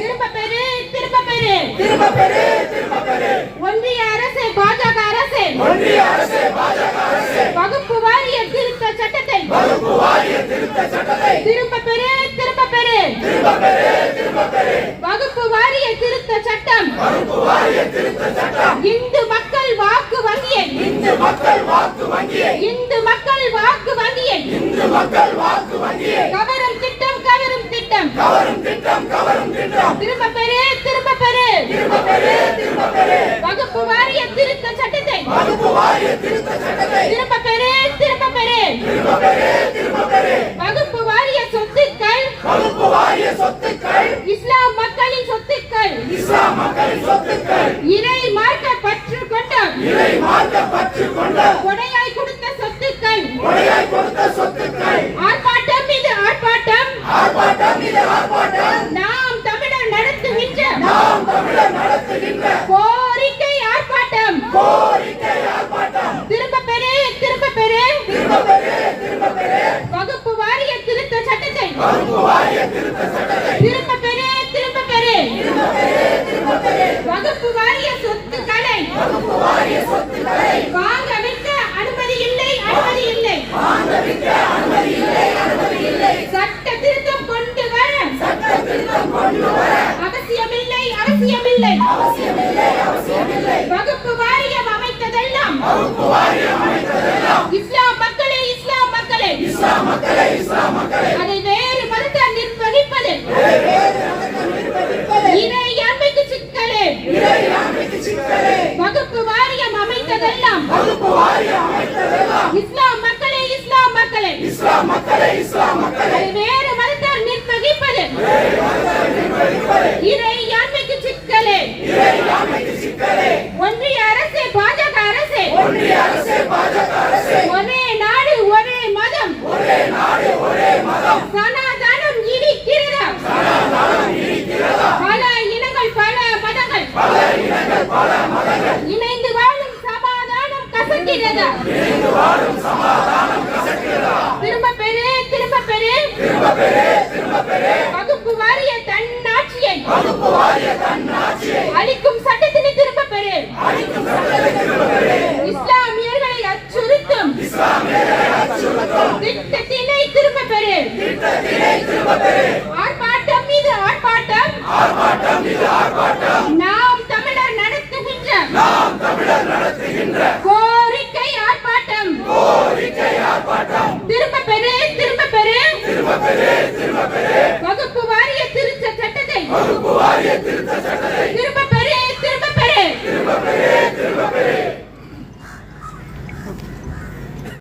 திரும்ப பெறு ஒன்றிய அரசு பாஜக அரசு. ஒன்றிய அரசு பாஜக அரசு. வகுப்பு வாரிய திருத்த சட்டத்தை. வகுப்பு வாரிய திருத்த சட்டத்தை. திரும்ப பெறு திரும்ப பெறு திரும்ப பெறு திரும்ப பெறு வகுப்பு வாரிய திருத்த சட்டம். வகுப்பு வாரிய திருத்த சட்டம். இந்து மக்கள் வாக்கு வங்கியை. இந்து மக்கள் வாக்கு வங்கியை. இந்து மக்கள் வாக்கு வங்கியை. இந்து மக்கள் வாக்கு வங்கியை. கவரும் திட்டம் கவரும் திட்டம். கவரும் திட்டம் கவரும் திட்டம் திரும்ப பெறு திரும்ப பெறு திரும்ப பெறு திரும்ப பெறு வகுப்பு வாரிய திருத்த சட்டத்தை. வகுப்பு வாரிய திருத்த சட்டத்தை. திரும்ப பெறு திரும்ப பெறு திரும்ப பெறு அவசியமில்லை அவசியமில்லை அவசியமில்லை. வகுப்பு வாரியம் அமைத்ததெல்லாம் வகுப்பு வாரியம் அமைத்ததெல்லாம் இஸ்லாம் மக்களே இஸ்லாம் மக்களே. இஸ்லாம் மக்களே இஸ்லாம் மக்களே. அதை வேறு மதத்தார் நிர்வகிப்பது. இறை அன்பைக்கு சிக்கலே. இறை அமைக்கு சிக்கலே. வகுப்பு வாரியம் அமைத்ததெல்லாம் வகுப்பு வாரியம் அமைத்ததெல்லாம் இஸ்லாம் மக்களே இஸ்லாம் மக்களே. இஸ்லாம் மக்களே இஸ்லாம் மக்களே. அதை வேறு மதத்தார் நிர்வகிப்பது. இறை கசக்கிறதா இணைந்து வாழும் சமாதானம் கசக்கிறதா திரும்ப திரும்ப திரும்ப திரும்ப வகுப்பு வாரிய தன்னாட்சியை வகுப்பு வாரிய தன்னாட்சியை அளிக்கும் சட்டத்தினை திரும்ப பெரு அளிக்கும் திரும்ப இஸ்லாமியர்களை அச்சுறுத்தும். இஸ்லாமியர்களை அச்சுறுத்தும் திட்டத்தினை திரும்ப பெரு திட்டத்தினை திரும்ப ஆர்ப்பாட்டம் மீது ஆர்ப்பாட்டம் ஆர்ப்பாட்டம்.